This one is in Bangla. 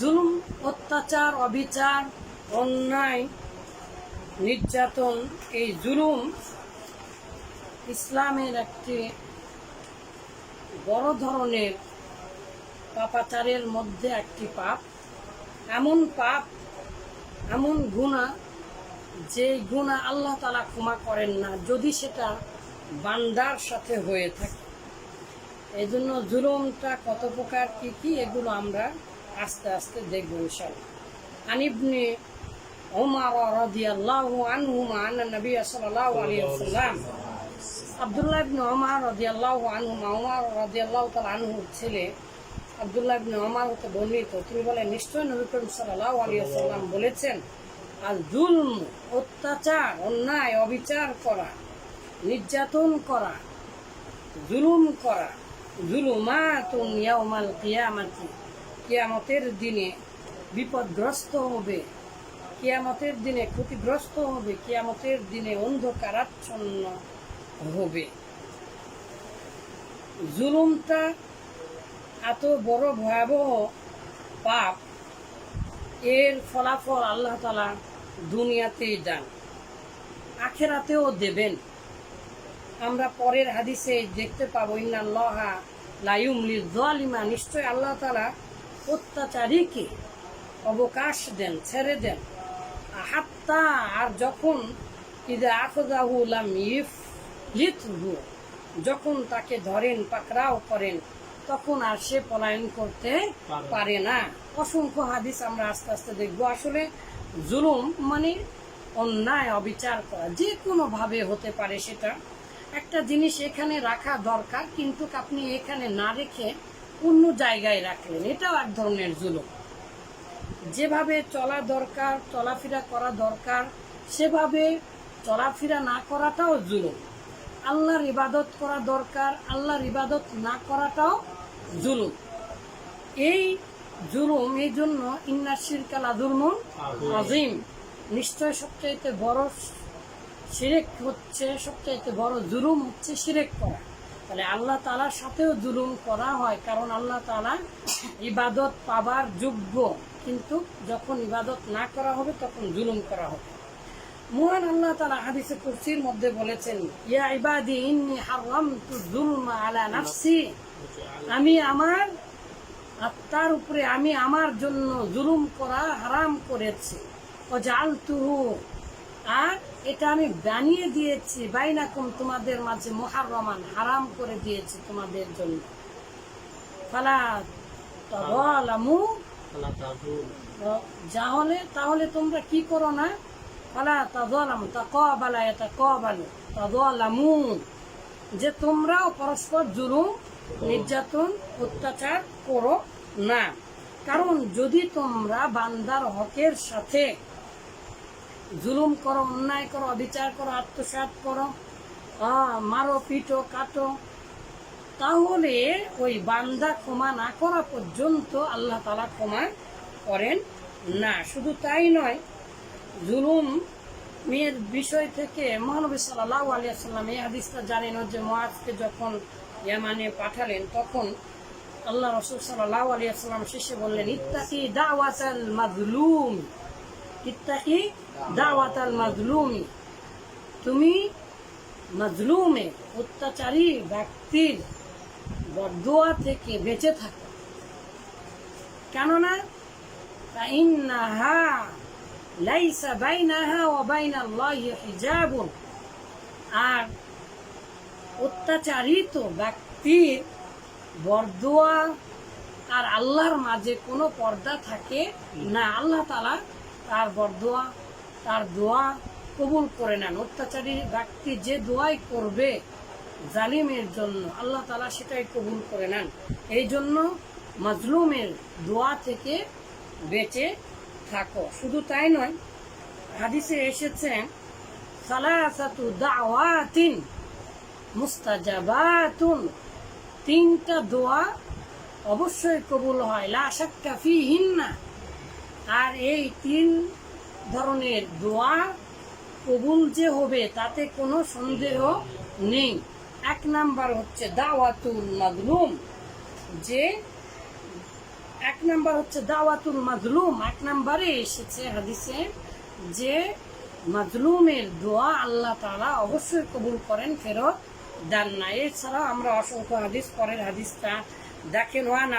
জুলম অত্যাচার, অবিচার, অন্যায়, নির্যাতন, এই জুলুম ইসলামের একটি বড় ধরনের পাপাচারের মধ্যে একটি পাপ। এমন পাপ, এমন গুণা যে গুণা আল্লাহ তালা ক্ষমা করেন না, যদি সেটা বান্দার সাথে হয়ে থাকে। এই জন্য জুলুমটা কত প্রকার, কী কী, এগুলো আমরা আস্তে আস্তে দেখব ইনশাল্লাহ আনিবনে ওমার রাদিয়াল্লাহু আনহুমা আন্না নবী সাল্লাল্লাহু আলাইহি ওয়াসাল্লাম, আব্দুল্লাহ ইবনে ওমর রাদিয়াল্লাহু আনহুমা ওমর রাদিয়াল্লাহু তাআলা আনহুর ছেলে, আব্দুল্লাহ ইবনে ওমর হতে বর্ণিত। তিনি বলেন নিশ্চয় নবী করিম সাল্লাল্লাহু আলাইহি ওয়াসাল্লাম বলেছেন আর জুলম, অত্যাচার, অন্যায়, অবিচার করা, নির্যাতন করা, জুলুম করা জুলুমাতুন কিয়ামতের দিনে বিপদগ্রস্ত হবে। কিয়ামতের দিনে ক্ষতিগ্রস্ত হবে, কিয়ামতের দিনে অন্ধকারাচ্ছন্ন হবে। জুলুমটা এত বড় ভয়াবহ পাপ, এর ফলাফল আল্লাহ তালা দুনিয়াতেই দেন, আখেরাতেও দেবেন। আমরা পরের হাদিসে দেখতে পাবো ইন্নাল্লাহা লাইউমলি জালিমা নিশ্চয় আল্লাহ তালা অত্যাচারীকে অবকাশ দেন ছেড়ে দেন। হাত্তা আর যখন ইদা আখদাহু লাম ইফ লিথহু যখন তাকে ধরেন পাকড়াও করেন তখন আর সে পলায়ন করতে পারে না। অসংখ্য হাদিস আমরা আস্তে আস্তে দেখব। আসলে জুলুম মানে অন্যায় অবিচার করা যে কোনো ভাবে হতে পারে সেটা। একটা জিনিস এখানে রাখা দরকার কিন্তু আপনি এখানে না রেখে অন্য জায়গায় রাখলেন। এটাও এক ধরনের জুলুম। যেভাবে চলা দরকার চলাফেরা করা দরকার সেভাবে চলাফেরা না করাটাও জুলুম। আল্লাহর ইবাদত করা দরকার আল্লাহর ইবাদত না করাটাও জুলুম। এই জুলুম এই জন্য ইন্নাশির কালা জুলমুন আজিম নিশ্চয় সবচাইতে বড় শিরেক হচ্ছে সবচাইতে বড় জুলুম হচ্ছে শিরেক করা। তাহলে আল্লাহ তালার সাথেও জুলুম করা হয়, কারণ আল্লাহ তালা ইবাদত পাবার যোগ্য। কিন্তু যখন ইবাদত না করা হবে, তখন জুলুম করা হবে। মহান আল্লাহ তালা হাদিসে কুরসির মধ্যে বলেছেন, ইয়া ইবাদি, ইন্নি হারামতু যুলমা আলা নাফসি। আমি আমার আত্মার উপরে, আমি আমার জন্য জুলুম করা হারাম করেছি। ও জালতুহু আর এটা আমি বানিয়ে দিয়েছি বাইনাকুম তোমাদের মাঝে মহারমান হারাম করে দিয়েছি তোমাদের জন্য। ফালা যাহলে তাহলে তোমরা কি করো না? ফালা তাদলাম তা কবালা এটা কবালু তাদলামু যে তোমরাও পরস্পর জুলুম নির্যাতন অত্যাচার করো না। কারণ যদি তোমরা বান্দার হকের সাথে জুলুম করো, অন্যায় করো, অবিচার করো আত্মসাত করো মারো, পিটো, কাটো। তাহলে ওই বান্দা ক্ষমা না করা পর্যন্ত আল্লাহ তালা ক্ষমা করেন না। শুধু তাই নয়, জুলুম মেয়ের বিষয় থেকে মহানবী সাল্লাহ আলিয়াল্লাম এই হাদিসটা জানেন যে মহাজকে যখন ইয়ামানে পাঠালেন, তখন আল্লাহ রসুল সাল্লাহ আলিয়াল্লাম শেষে বললেন, ইত্তাকি দাওয়াতাল মাজলুম ইত্তাকি দাওয়াতাল মাজলুমি তুমি মাজলুমে অত্যাচারী ব্যক্তির বদোয়া থেকে বেঁচে থাকো কেননা فإنها ليس بينها وبين الله حجاب আর অত্যাচারিত ব্যক্তির বরদোয়া আর আল্লাহর মাঝে কোনো পর্দা থাকে না আল্লাহ তালা তার বরদোয়া, তার দোয়া কবুল করে নেন। অত্যাচারী ব্যক্তি যে দোয়াই করবে জালিমের জন্য, আল্লাহ তালা সেটাই কবুল করে নেন। এই জন্য মাজলুমের দোয়া থেকে বেঁচে থাকো। শুধু তাই নয়, হাদিসে এসেছে, সালাসাতু দাওয়াতিন মুস্তাজাবাতুন। তিনটা দোয়া অবশ্যই কবুল হয়। লা শাক্কা ফিহিন্না। আর এই তিন ধরনের দোয়া কবুল যে হবে, তাতে কোনো সন্দেহ নেই। এক নাম্বার হচ্ছে দাওয়াতুল মাদলুম যে এক নাম্বার হচ্ছে দাওয়াতুল মাজলুম। এক নাম্বারে এসেছে হাদিসে যে মাজলুমের দোয়া আল্লাহ তাআলা অবশ্যই কবুল করেন, ফেরত দেন না। এছাড়াও আমরা অসংখ্য হাদিস, পরের হাদিসটা দেখেন। ওয়ান